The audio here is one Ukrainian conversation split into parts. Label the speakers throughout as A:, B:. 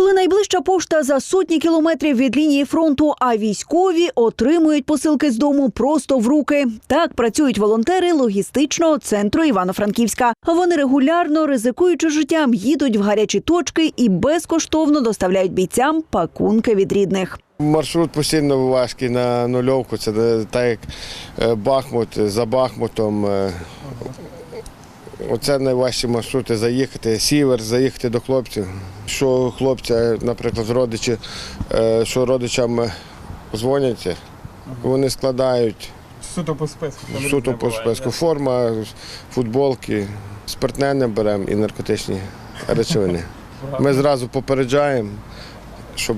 A: Коли найближча пошта за сотні кілометрів від лінії фронту, а військові отримують посилки з дому просто в руки. Так працюють волонтери логістичного центру Івано-Франківська. Вони регулярно, ризикуючи життям, їдуть в гарячі точки і безкоштовно доставляють бійцям пакунки від рідних.
B: Маршрут постійно важкий на нульовку. Це де- так як е, Бахмут за Бахмутом. Оце найважчі маршрути заїхати. Сівер, заїхати до хлопців. Що хлопця, наприклад, родичі, е, що родичам е, дзвонять, вони складають
C: Суто по списку.
B: суто по списку. Форма, футболки, спиртне не беремо і наркотичні речовини. Ми зразу попереджаємо, щоб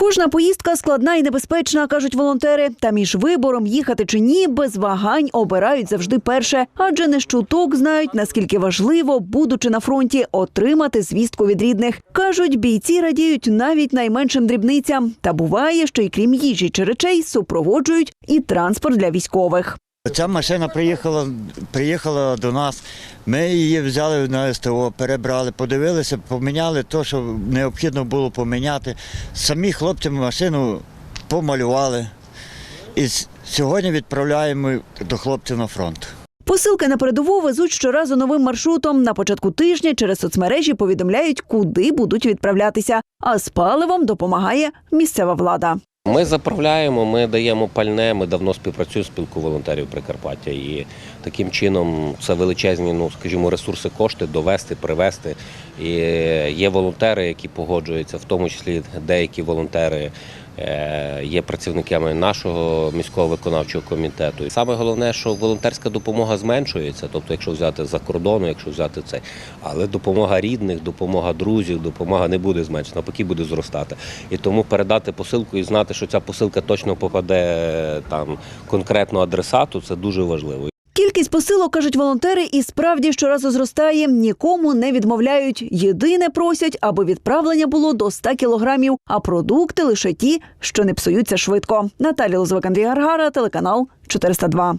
A: Кожна поїздка складна і небезпечна, кажуть волонтери. Та між вибором їхати чи ні, без вагань обирають завжди перше, адже не щуток знають, наскільки важливо, будучи на фронті, отримати звістку від рідних. кажуть, бійці радіють навіть найменшим дрібницям. Та буває, що й крім їжі чи речей супроводжують і транспорт для військових.
D: Ця машина приїхала, приїхала до нас. Ми її взяли на СТО, перебрали, подивилися, поміняли те, що необхідно було поміняти. Самі хлопці машину помалювали. І сьогодні відправляємо до хлопців на фронт.
A: Посилки на передову везуть щоразу новим маршрутом. На початку тижня через соцмережі повідомляють, куди будуть відправлятися. А з паливом допомагає місцева влада.
E: Ми заправляємо, ми даємо пальне. Ми давно співпрацюємо з спілку волонтерів Прикарпаття. І таким чином це величезні, ну скажімо, ресурси, кошти довести, привезти. І є волонтери, які погоджуються, в тому числі деякі волонтери. Е, Є працівниками нашого міського виконавчого комітету. І саме головне, що волонтерська допомога зменшується, тобто, якщо взяти за кордону, якщо взяти це, але допомога рідних, допомога друзів, допомога не буде зменшена, навпаки буде зростати. І тому передати посилку і знати, що ця посилка точно попаде там конкретно адресату, це дуже важливо.
A: Кількість посилок, кажуть волонтери, і справді щоразу зростає. Нікому не відмовляють. Єдине просять, аби відправлення було до 100 кілограмів, а продукти лише ті, що не псуються швидко. Наталія Лозвик, Андрій Гаргара, телеканал 402.